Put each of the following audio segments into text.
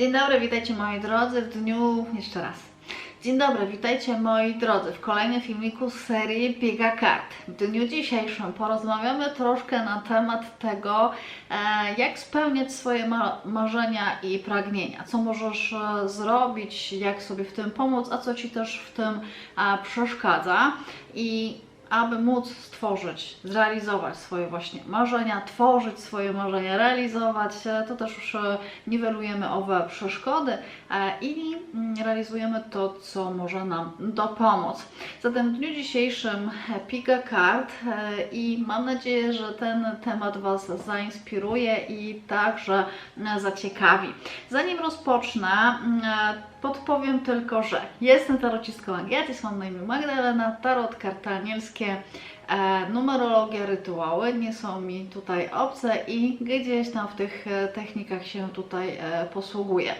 Dzień dobry, witajcie moi drodzy w dniu, jeszcze raz. Dzień dobry, witajcie moi drodzy w kolejnym filmiku z serii Biega Kart. W dniu dzisiejszym porozmawiamy troszkę na temat tego, e, jak spełniać swoje ma- marzenia i pragnienia. Co możesz e, zrobić, jak sobie w tym pomóc, a co Ci też w tym e, przeszkadza. I aby móc stworzyć, zrealizować swoje właśnie marzenia, tworzyć swoje marzenia, realizować, e, to też już e, niwelujemy owe przeszkody e, i mm, realizujemy to, co może nam dopomóc. Zatem w dniu dzisiejszym Piga Kart i mam nadzieję, że ten temat Was zainspiruje i także zaciekawi. Zanim rozpocznę, podpowiem tylko, że jestem tarocistką Agiatis, mam na imię Magdalena, tarot, karty anielskie, numerologia, rytuały nie są mi tutaj obce i gdzieś tam w tych e, technikach się tutaj e, posługuję.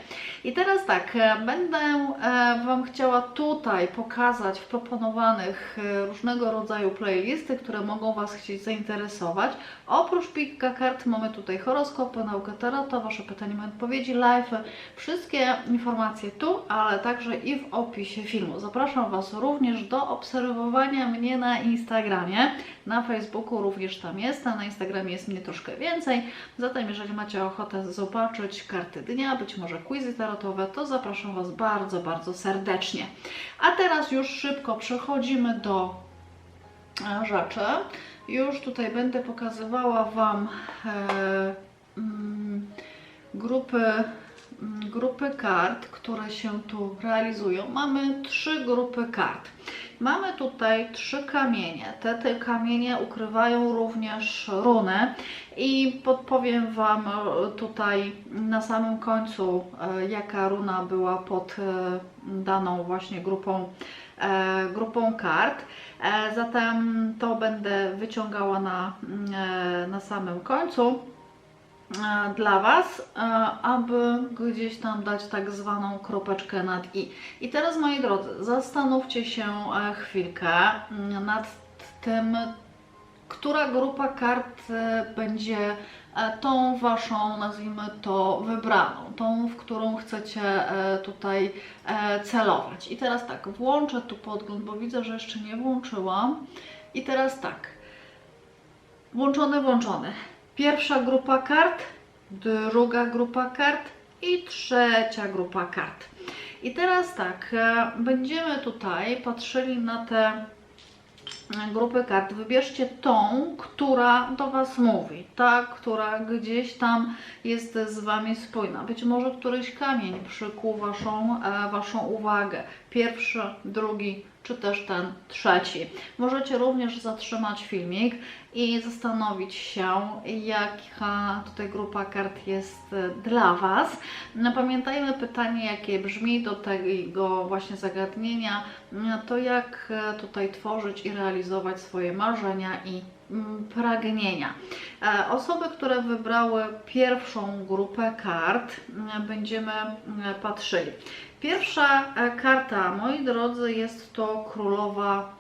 I teraz tak, e, będę e, Wam chciała tutaj pokazać w proponowanych e, różnego rodzaju playlisty, które mogą Was chcieć zainteresować. Oprócz pika kart mamy tutaj horoskopy, naukę tarota, Wasze pytania i odpowiedzi, live, wszystkie informacje tu, ale także i w opisie filmu. Zapraszam Was również do obserwowania mnie na Instagramie. Na Facebooku również tam jestem, na Instagramie jest mnie troszkę więcej. Zatem, jeżeli macie ochotę zobaczyć karty dnia, być może quizy tarotowe, to zapraszam Was bardzo, bardzo serdecznie. A teraz już szybko przechodzimy do e, rzeczy. Już tutaj będę pokazywała Wam e, mm, grupy, grupy kart, które się tu realizują. Mamy trzy grupy kart. Mamy tutaj trzy kamienie. Te, te kamienie ukrywają również runy i podpowiem Wam e, tutaj na samym końcu, e, jaka runa była pod e, daną właśnie grupą, grupą kart. Zatem to będę wyciągała na, mm, na samym końcu dla Was, e, aby gdzieś tam dać tak zwaną kropeczkę nad i. I teraz moi drodzy, zastanówcie się e, chwilkę mm, nad tym, która grupa kart e, będzie e, tą Waszą, nazwijmy to, wybraną, tą, w którą chcecie e, tutaj e, celować. I teraz tak, włączę tu podgląd, bo widzę, że jeszcze nie włączyłam. I teraz tak, włączony, włączony. Pierwsza grupa kart, druga grupa kart i trzecia grupa kart. I teraz tak, e, będziemy tutaj patrzyli na te e, grupy kart. Wybierzcie tą, która do Was mówi, ta, która gdzieś tam jest z Wami spójna. Być może któryś kamień przykuł Waszą, e, waszą uwagę. Pierwszy, drugi, czy też ten trzeci. Możecie również zatrzymać filmik i zastanowić się, jaka tutaj grupa kart jest e, dla Was. No, pamiętajmy pytanie, jakie brzmi do tego właśnie zagadnienia, no, to jak e, tutaj tworzyć i realizować swoje marzenia i pragnienia. E, Osoby, które wybrały pierwszą grupę kart, mm, będziemy mm, patrzyli. Pierwsza e, karta, moi drodzy, jest to królowa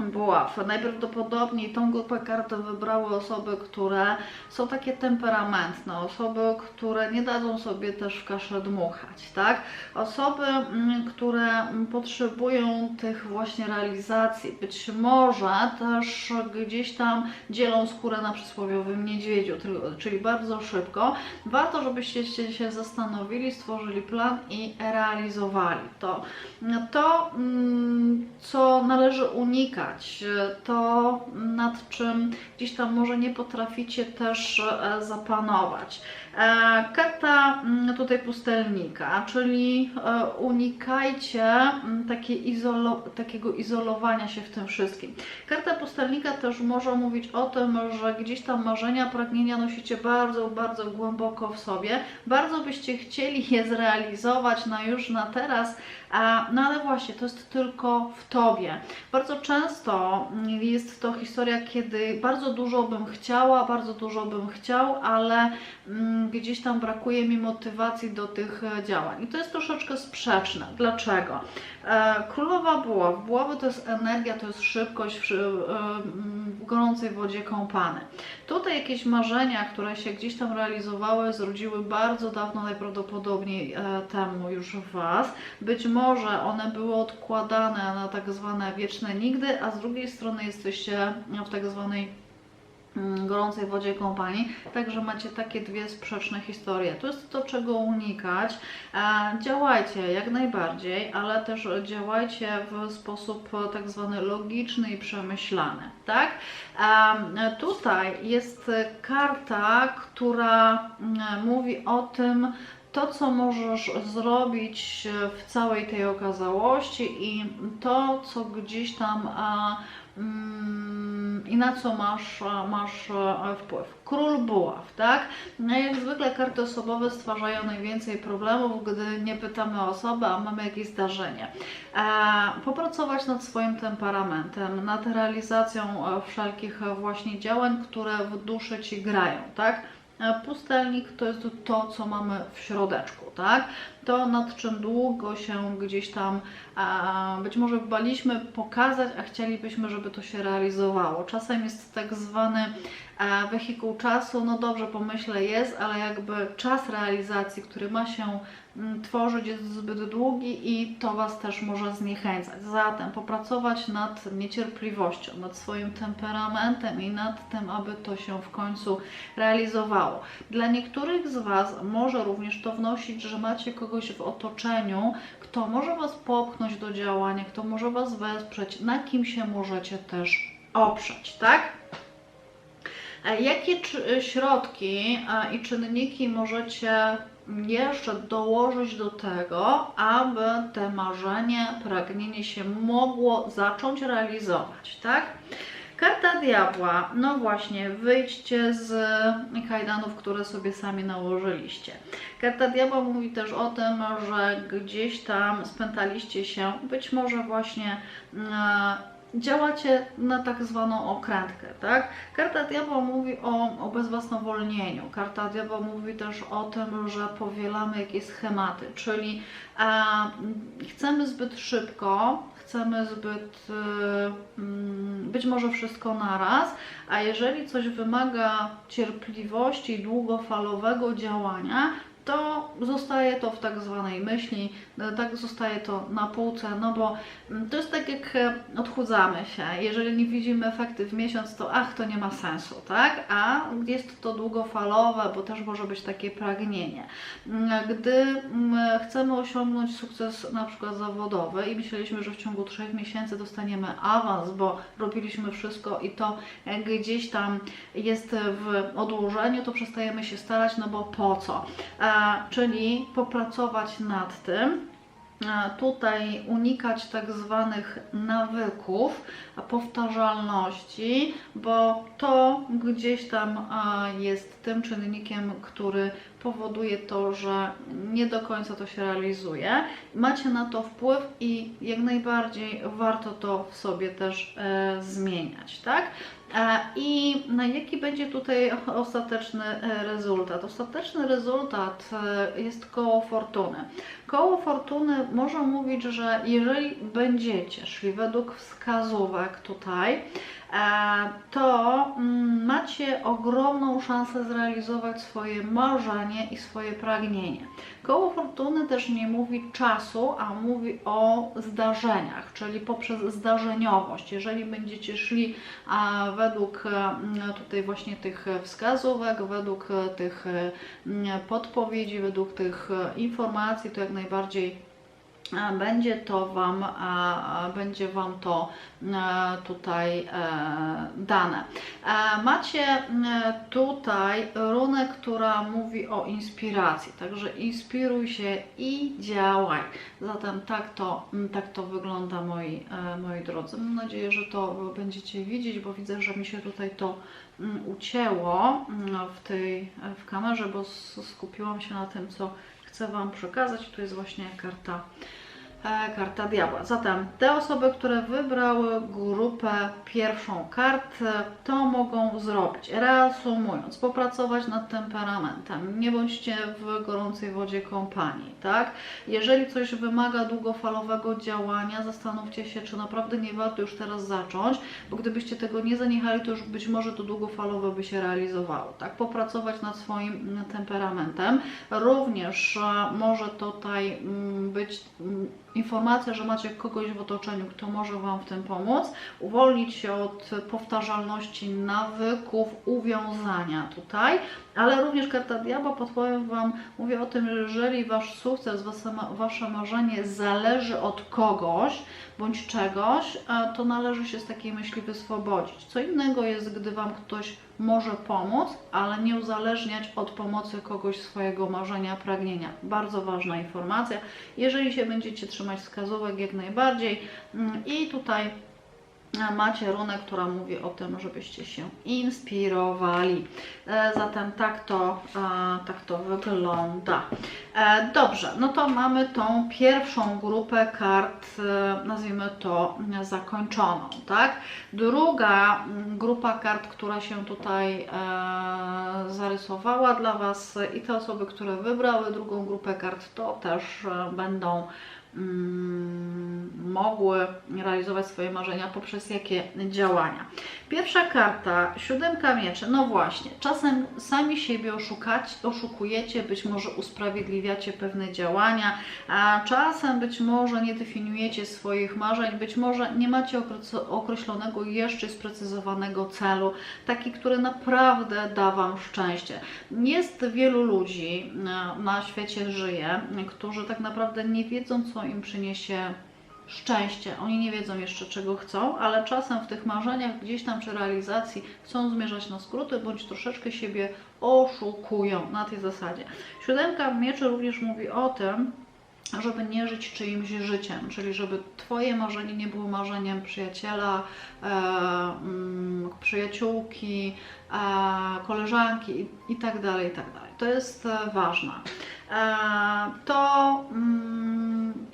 buław. Najprawdopodobniej tą grupę kart wybrały osoby, które są takie temperamentne, osoby, które nie dadzą sobie też w kaszę dmuchać, tak? Osoby, mm, które potrzebują tych właśnie realizacji, być może też gdzieś tam dzielą skórę na przysłowiowym niedźwiedziu, czyli bardzo szybko. Warto, żebyście się zastanowili, stworzyli plan i realizowali to. To, mm, co należy unikać, to nad czym gdzieś tam może nie potraficie też e, zapanować. E, Karta mm, tutaj pustelnika, czyli e, unikajcie mm, izolo, takiego izolowania się w tym wszystkim. Karta pustelnika też może mówić o tym, że gdzieś tam marzenia, pragnienia nosicie bardzo, bardzo głęboko w sobie. Bardzo byście chcieli je zrealizować na już, na teraz, no ale właśnie, to jest tylko w Tobie. Bardzo często mm, jest to historia, kiedy bardzo dużo bym chciała, bardzo dużo bym chciał, ale mm, gdzieś tam brakuje mi motywacji do tych e, działań. I to jest troszeczkę sprzeczne. Dlaczego? E, Królowa buław. Buławy to jest energia, to jest szybkość w, e, w gorącej wodzie kąpany. Tutaj jakieś marzenia, które się gdzieś tam realizowały, zrodziły bardzo dawno najprawdopodobniej e, temu już Was. Być może one były odkładane na tak zwane wieczne nigdy, a z drugiej strony jesteście w tak zwanej gorącej wodzie kąpani, także macie takie dwie sprzeczne historie. To jest to, czego unikać. E, działajcie jak najbardziej, ale też działajcie w sposób tak zwany logiczny i przemyślany, tak? E, tutaj jest karta, która mm, mówi o tym, to, co możesz zrobić w całej tej okazałości i to, co gdzieś tam a, mm, i na co masz, masz a, wpływ. Król buław, tak? No jak zwykle karty osobowe stwarzają najwięcej problemów, gdy nie pytamy o osobę, a mamy jakieś zdarzenie. E, popracować nad swoim temperamentem, nad realizacją e, wszelkich e, właśnie działań, które w duszy Ci grają, tak? E, Pustelnik to jest to, co mamy w środeczku, tak? To, nad czym długo się gdzieś tam być może baliśmy pokazać, a chcielibyśmy, żeby to się realizowało. Czasem jest tak zwany e, wehikuł czasu, no dobrze, pomyślę jest, ale jakby czas realizacji, który ma się tworzyć jest zbyt długi i to Was też może zniechęcać. Zatem popracować nad niecierpliwością, nad swoim temperamentem i nad tym, aby to się w końcu realizowało. Dla niektórych z Was może również to wnosić, że macie kogoś w otoczeniu, kto może Was popchnąć do działania, kto może Was wesprzeć, na kim się możecie też oprzeć, tak? E, Jakie czy- środki e, i czynniki możecie jeszcze dołożyć do tego, aby te marzenie, pragnienie się mogło zacząć realizować, tak? Karta diabła, no właśnie, wyjdźcie z kajdanów, które sobie sami nałożyliście. Karta diabła mówi też o tym, że gdzieś tam spętaliście się, być może właśnie działacie na tak zwaną okrętkę, tak? Karta diabła mówi o, o bezwłasnowolnieniu. Karta diabła mówi też o tym, że powielamy jakieś schematy, czyli e, chcemy zbyt szybko, chcemy zbyt y, mm, być może wszystko naraz, a jeżeli coś wymaga cierpliwości długofalowego działania, to zostaje to w tak zwanej myśli, no, tak zostaje to na półce, no bo mm, to jest tak jak e, odchudzamy się. Jeżeli nie widzimy efekty w miesiąc, to ach, to nie ma sensu, tak? A jest to długofalowe, bo też może być takie pragnienie. Mm, Gdy mm, chcemy osiągnąć sukces na przykład zawodowy i myśleliśmy, że w ciągu trzech miesięcy dostaniemy awans, bo robiliśmy wszystko i to e, gdzieś tam jest w odłożeniu, to przestajemy się starać, no bo po co? Czyli popracować nad tym, tutaj unikać tak zwanych nawyków, powtarzalności, bo to gdzieś tam jest tym czynnikiem, który powoduje to, że nie do końca to się realizuje. Macie na to wpływ i jak najbardziej warto to w sobie też e, zmieniać, tak? E, I na jaki będzie tutaj ostateczny e, rezultat? Ostateczny rezultat e, jest koło fortuny. Koło fortuny może mówić, że jeżeli będziecie szli według wskazówek tutaj, to mm, macie ogromną szansę zrealizować swoje marzenie i swoje pragnienie. Koło fortuny też nie mówi czasu, a mówi o zdarzeniach, czyli poprzez zdarzeniowość. Jeżeli będziecie szli według e, tutaj właśnie tych wskazówek, według e, tych e, podpowiedzi, według tych e, informacji, to jak najbardziej będzie to Wam, a, będzie Wam to e, tutaj e, dane. E, Macie e, tutaj runę, która mówi o inspiracji, także inspiruj się i działaj. Zatem tak to, tak to wygląda moi, e, moi drodzy. Mam nadzieję, że to będziecie widzieć, bo widzę, że mi się tutaj to ucięło w tej w kamerze, bo skupiłam się na tym, co chcę Wam przekazać. Tu jest właśnie karta karta diabła. Zatem te osoby, które wybrały grupę pierwszą kart, e, to mogą zrobić. Reasumując, popracować nad temperamentem. Nie bądźcie w gorącej wodzie kompanii, tak? Jeżeli coś wymaga długofalowego działania, zastanówcie się, czy naprawdę nie warto już teraz zacząć, bo gdybyście tego nie zaniechali, to już być może to długofalowe by się realizowało, tak? Popracować nad swoim mm, temperamentem. Również e, może tutaj mm, być mm, informacja, że macie kogoś w otoczeniu, kto może Wam w tym pomóc, uwolnić się od powtarzalności nawyków, uwiązania tutaj, ale również karta diabła podpowiem Wam, mówię o tym, że jeżeli Wasz sukces, Wasze, ma- wasze marzenie zależy od kogoś bądź czegoś, to należy się z takiej myśli wyswobodzić. Co innego jest, gdy Wam ktoś może pomóc, ale nie uzależniać od pomocy kogoś swojego marzenia, pragnienia. Bardzo ważna informacja. Jeżeli się będziecie trzymać wskazówek, jak najbardziej. Mm, I tutaj macie runę, która mówi o tym, żebyście się inspirowali. E, Zatem tak to, e, tak to wygląda. E, Dobrze, no to mamy tą pierwszą grupę kart, nazwijmy to zakończoną, tak? Druga mm, grupa kart, która się tutaj zarysowała dla Was i te osoby, które wybrały drugą grupę kart, to też będą mogły realizować swoje marzenia poprzez jakie działania. Pierwsza karta, siódemka mieczy. No właśnie, czasem sami siebie oszukać, oszukujecie, być może usprawiedliwiacie pewne działania, a czasem być może nie definiujecie swoich marzeń, być może nie macie okre- określonego jeszcze sprecyzowanego celu, taki, który naprawdę da Wam szczęście. Jest wielu ludzi e, na świecie żyje, którzy tak naprawdę nie wiedzą, co im przyniesie szczęście. Oni nie wiedzą jeszcze, czego chcą, ale czasem w tych marzeniach, gdzieś tam przy realizacji, chcą zmierzać na skróty, bądź troszeczkę siebie oszukują na tej zasadzie. Siódemka mieczy również mówi o tym, żeby nie żyć czyimś życiem, czyli żeby Twoje marzenie nie było marzeniem przyjaciela, e, mm, przyjaciółki, e, koleżanki i, i tak tak. To jest e, ważne. E, to, mm,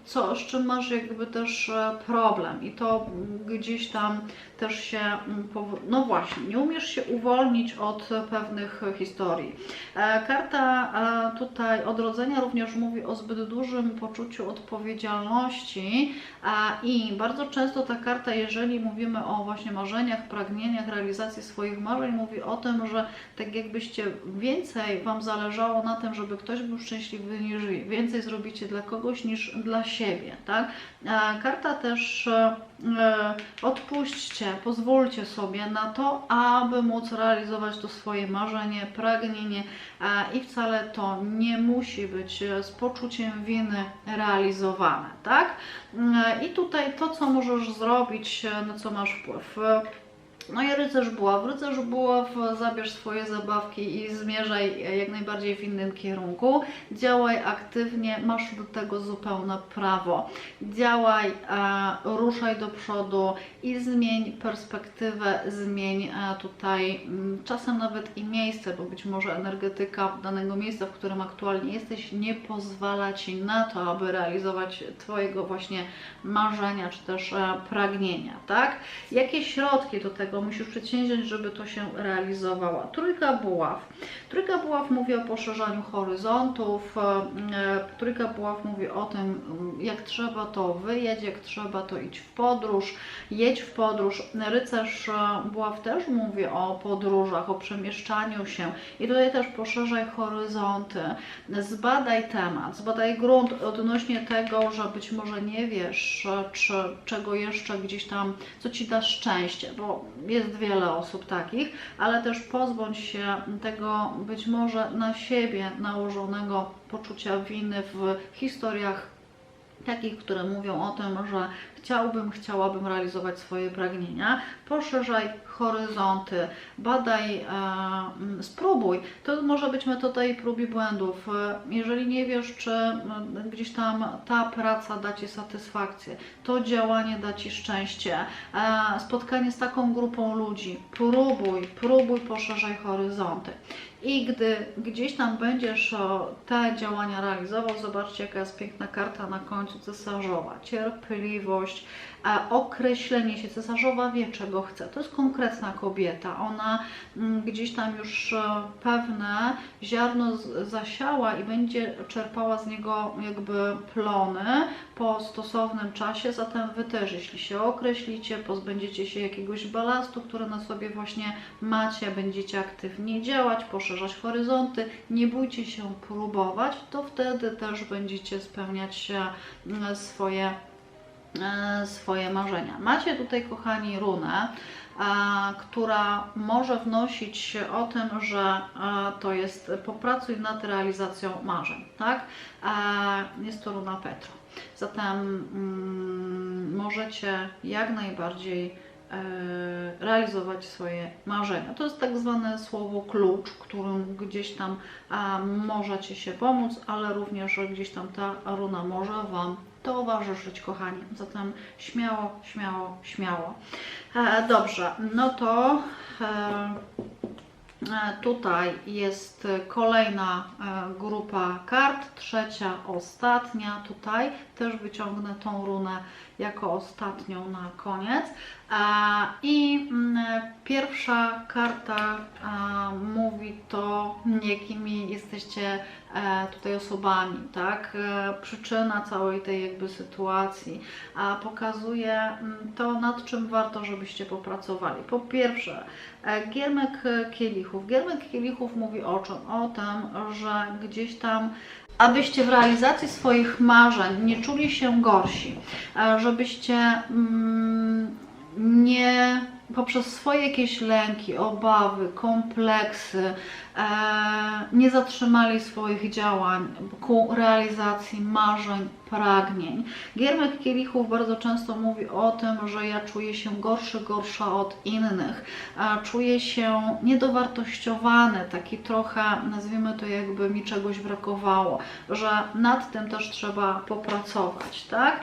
co, z czym masz jakby też e, problem i to mm, gdzieś tam też się, mm, no właśnie, nie umiesz się uwolnić od pewnych historii. E, Karta e, tutaj odrodzenia również mówi o zbyt dużym poczuciu odpowiedzialności i bardzo często ta karta, jeżeli mówimy o właśnie marzeniach, pragnieniach, realizacji swoich marzeń, mówi o tym, że tak jakbyście więcej Wam zależało na tym, żeby ktoś był szczęśliwy niż. Więcej zrobicie dla kogoś niż dla siebie, tak? E, Karta też e, e, odpuśćcie, pozwólcie sobie na to, aby móc realizować to swoje marzenie, pragnienie e, i wcale to nie musi być z poczuciem winy realizowane, tak? I tutaj to, co możesz zrobić, na co masz wpływ. E, no i rycerz buław. Rycerz buław, zabierz swoje zabawki i zmierzaj e, jak najbardziej w innym kierunku. Działaj aktywnie, masz do tego zupełne prawo. Działaj, e, ruszaj do przodu i zmień perspektywę, zmień e, tutaj mm, czasem nawet i miejsce, bo być może energetyka danego miejsca, w którym aktualnie jesteś, nie pozwala Ci na to, aby realizować Twojego właśnie marzenia czy też e, pragnienia, tak? Jakie środki do tego musisz przedsięwziąć, żeby to się realizowało? Trójka buław. Trójka buław mówi o poszerzaniu horyzontów, e, trójka buław mówi o tym, jak trzeba to wyjedź, jak trzeba to idź w podróż, jedź w podróż. Rycerz e, buław też mówi o podróżach, o przemieszczaniu się i tutaj też poszerzaj horyzonty, zbadaj temat, zbadaj grunt odnośnie tego, że być może nie wiesz, e, czy czego jeszcze gdzieś tam, co Ci da szczęście, bo jest wiele osób takich, ale też pozbądź się tego być może na siebie nałożonego poczucia winy w historiach takich, które mówią o tym, że chciałbym, chciałabym realizować swoje pragnienia, poszerzaj horyzonty, badaj, e, spróbuj. To może być metoda i prób i błędów. Jeżeli nie wiesz, czy gdzieś tam ta praca da Ci satysfakcję, to działanie da Ci szczęście, e, spotkanie z taką grupą ludzi, próbuj, próbuj, poszerzaj horyzonty. I gdy gdzieś tam będziesz te działania realizował, zobaczcie jaka jest piękna karta na końcu cesarzowa. Cierpliwość, określenie się. Cesarzowa wie czego chce. To jest konkretna kobieta. Ona mm, gdzieś tam już e, pewne ziarno zasiała i będzie czerpała z niego jakby plony po stosownym czasie. Zatem Wy też, jeśli się określicie, pozbędziecie się jakiegoś balastu, który na sobie właśnie macie, będziecie aktywnie działać, poszerzać horyzonty, nie bójcie się próbować, to wtedy też będziecie spełniać e, swoje, swoje marzenia. Macie tutaj, kochani, runę, e, która może wnosić o tym, że e, to jest popracuj nad realizacją marzeń, tak? E, Jest to runa Petro. Zatem mm, możecie jak najbardziej e, realizować swoje marzenia. To jest tak zwane słowo klucz, którym gdzieś tam możecie się pomóc, ale również gdzieś tam ta runa może Wam towarzyszyć, kochani. Zatem śmiało, śmiało, śmiało. E, dobrze, no to e, E, Tutaj jest kolejna e, grupa kart, trzecia, ostatnia. Tutaj też wyciągnę tą runę jako ostatnią na koniec. I mm, pierwsza karta mówi to, jakimi jesteście e, tutaj osobami, tak? E, Przyczyna całej tej jakby sytuacji, pokazuje mm, to, nad czym warto, żebyście popracowali. Po pierwsze, E, Giermek kielichów. Giermek kielichów mówi o czym? O tym, że gdzieś tam, abyście w realizacji swoich marzeń nie czuli się gorsi, e, żebyście mm, nie poprzez swoje jakieś lęki, obawy, kompleksy e, nie zatrzymali swoich działań ku realizacji marzeń, pragnień. Giermek Kielichów bardzo często mówi o tym, że ja czuję się gorszy, gorsza od innych, a czuję się niedowartościowany, taki trochę, nazwijmy to jakby mi czegoś brakowało, że nad tym też trzeba popracować, tak?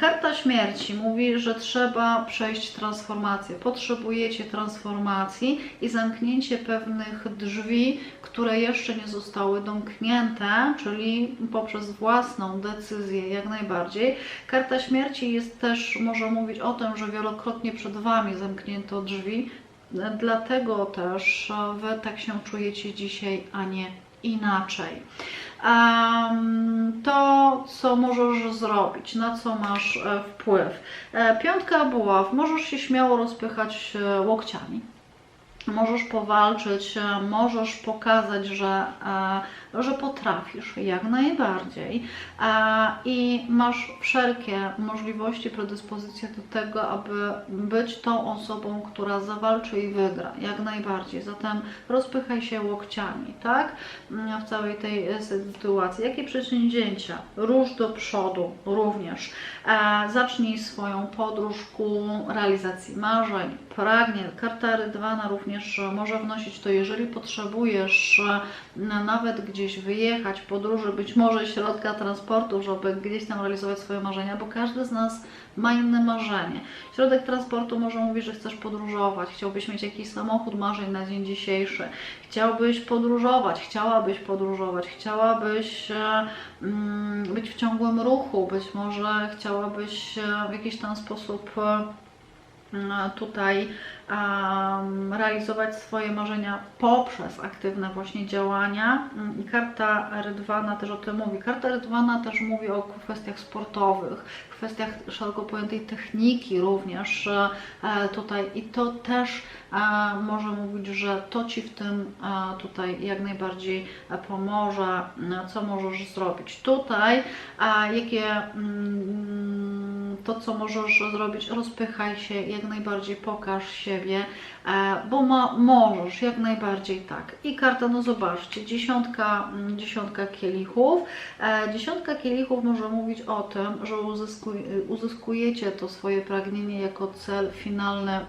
Karta śmierci mówi, że trzeba przejść transformację. Potrzebujecie transformacji i zamknięcie pewnych drzwi, które jeszcze nie zostały domknięte, czyli poprzez własną decyzję jak najbardziej. Karta śmierci jest też, może mówić o tym, że wielokrotnie przed Wami zamknięto drzwi, dlatego też Wy tak się czujecie dzisiaj, a nie inaczej. To, co możesz zrobić, na co masz e, wpływ. E, Piątka buław, możesz się śmiało rozpychać e, łokciami. Możesz powalczyć, e, możesz pokazać, że, e, że potrafisz jak najbardziej e, i masz wszelkie możliwości, predyspozycje do tego, aby być tą osobą, która zawalczy i wygra jak najbardziej. Zatem rozpychaj się łokciami, tak? Mm, W całej tej sytuacji. Jakie przedsięwzięcia? Rusz do przodu również. Zacznij swoją podróż ku realizacji marzeń, pragnień. Karta Rydwana również e, może wnosić to, jeżeli potrzebujesz na- nawet gdzieś wyjechać, podróży, być może środka transportu, żeby gdzieś tam realizować swoje marzenia, bo każdy z nas ma inne marzenie. Środek transportu może mówić, że chcesz podróżować, chciałbyś mieć jakiś samochód marzeń na dzień dzisiejszy, chciałbyś podróżować, chciałabyś podróżować, chciałabyś e, mm, być w ciągłym ruchu, być może chciałabyś e, w jakiś tam sposób e, tutaj em, realizować swoje marzenia poprzez aktywne właśnie działania. Mm, I karta Rydwana też o tym mówi. Karta Rydwana też mówi o kwestiach sportowych, kwestiach szeroko pojętej techniki również e, tutaj i to też e, może mówić, że to Ci w tym e, tutaj jak najbardziej pomoże, co możesz zrobić. Tutaj jakie mm, to, co możesz zrobić, rozpychaj się, jak najbardziej pokaż siebie, bo ma, możesz, jak najbardziej tak. I karta, no zobaczcie, dziesiątka, mm, dziesiątka kielichów. E, Dziesiątka kielichów może mówić o tym, że uzyskuj, uzyskujecie to swoje pragnienie jako cel finalny e,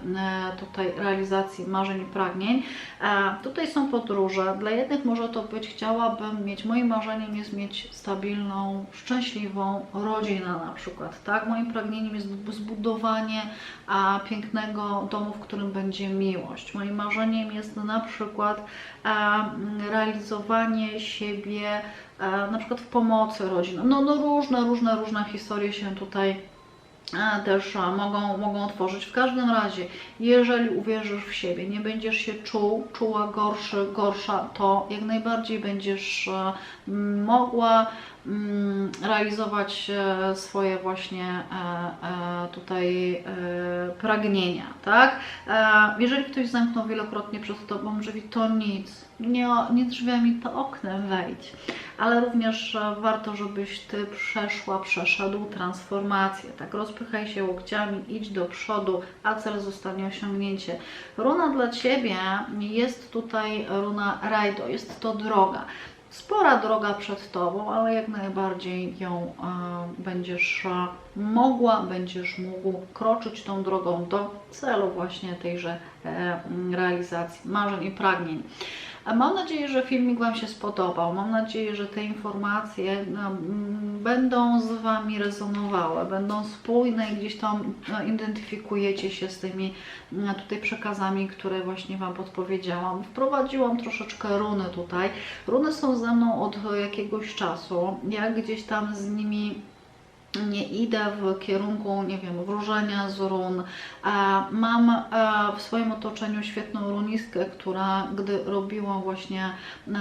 tutaj realizacji marzeń i pragnień. E, Tutaj są podróże. Dla jednych może to być, chciałabym mieć, moim marzeniem jest mieć stabilną, szczęśliwą rodzinę na przykład, tak? Moim pragnieniem jest zbudowanie pięknego domu, w którym będzie miłość. Moim marzeniem jest na przykład mm, realizowanie siebie a, na przykład w pomocy rodzinom. No, no różne, różne, różne historie się tutaj a, też mogą, mogą otworzyć. W każdym razie, jeżeli uwierzysz w siebie, nie będziesz się czuł, czuła gorszy, gorsza, to jak najbardziej będziesz e, mogła realizować e, swoje właśnie e, e, tutaj pragnienia, tak? Jeżeli ktoś zamknął wielokrotnie przed Tobą drzwi, to nic, nie, nie drzwiami, to oknem wejdź, ale również warto, żebyś Ty przeszła, przeszedł transformację, tak? Rozpychaj się łokciami, idź do przodu, a cel zostanie osiągnięcie. Runa dla Ciebie jest tutaj runa Rajdo, jest to droga. Spora droga przed Tobą, ale jak najbardziej ją e, będziesz e, mogła, będziesz mógł kroczyć tą drogą do celu właśnie tejże e, realizacji marzeń i pragnień. Mam nadzieję, że filmik Wam się spodobał. Mam nadzieję, że te informacje będą z Wami rezonowały, będą spójne i gdzieś tam no, identyfikujecie się z tymi tutaj przekazami, które właśnie Wam podpowiedziałam. Wprowadziłam troszeczkę runy tutaj. Runy są ze mną od jakiegoś czasu. Ja gdzieś tam z nimi nie idę w kierunku, nie wiem, wróżenia z run. Mam e, w swoim otoczeniu świetną runistkę, która gdy robiła właśnie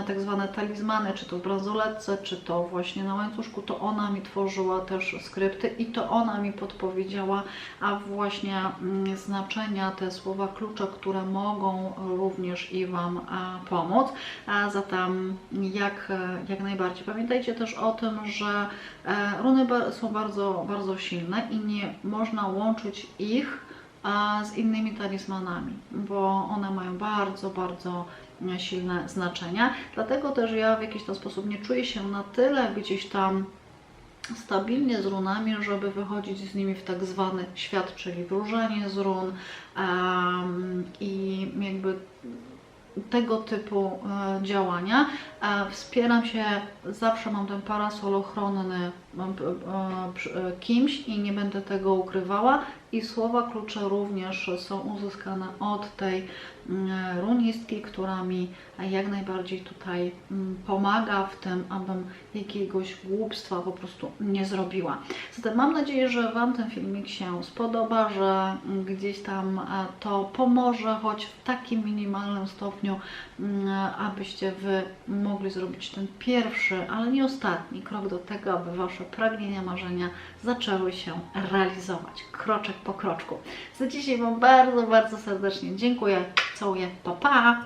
tak zwane talizmany, czy to w bransoletce, czy to właśnie na łańcuszku, to ona mi tworzyła też skrypty i to ona mi podpowiedziała, a właśnie mm, znaczenia, te słowa klucze, które mogą również i Wam e, pomóc. A zatem jak, e, jak najbardziej. Pamiętajcie też o tym, że runy są bardzo, bardzo silne i nie można łączyć ich z innymi talizmanami, bo one mają bardzo, bardzo e, silne znaczenia. Dlatego też ja w jakiś tam sposób nie czuję się na tyle gdzieś tam stabilnie z runami, żeby wychodzić z nimi w tak zwany świat, czyli wróżenie z run em, i jakby tego typu e, działania. E, wspieram się, zawsze mam ten parasol ochronny e, kimś i nie będę tego ukrywała. I słowa klucze również są uzyskane od tej mm, runistki, która mi jak najbardziej tutaj mm, pomaga w tym, abym jakiegoś głupstwa po prostu nie zrobiła. Zatem mam nadzieję, że Wam ten filmik się spodoba, że gdzieś tam e, to pomoże, choć w takim minimalnym stopniu, mm, abyście Wy mogli zrobić ten pierwszy, ale nie ostatni krok do tego, aby Wasze pragnienia, marzenia zaczęły się realizować kroczek po kroczku. Za dzisiaj Wam bardzo, bardzo serdecznie dziękuję. Całuję. Pa, pa!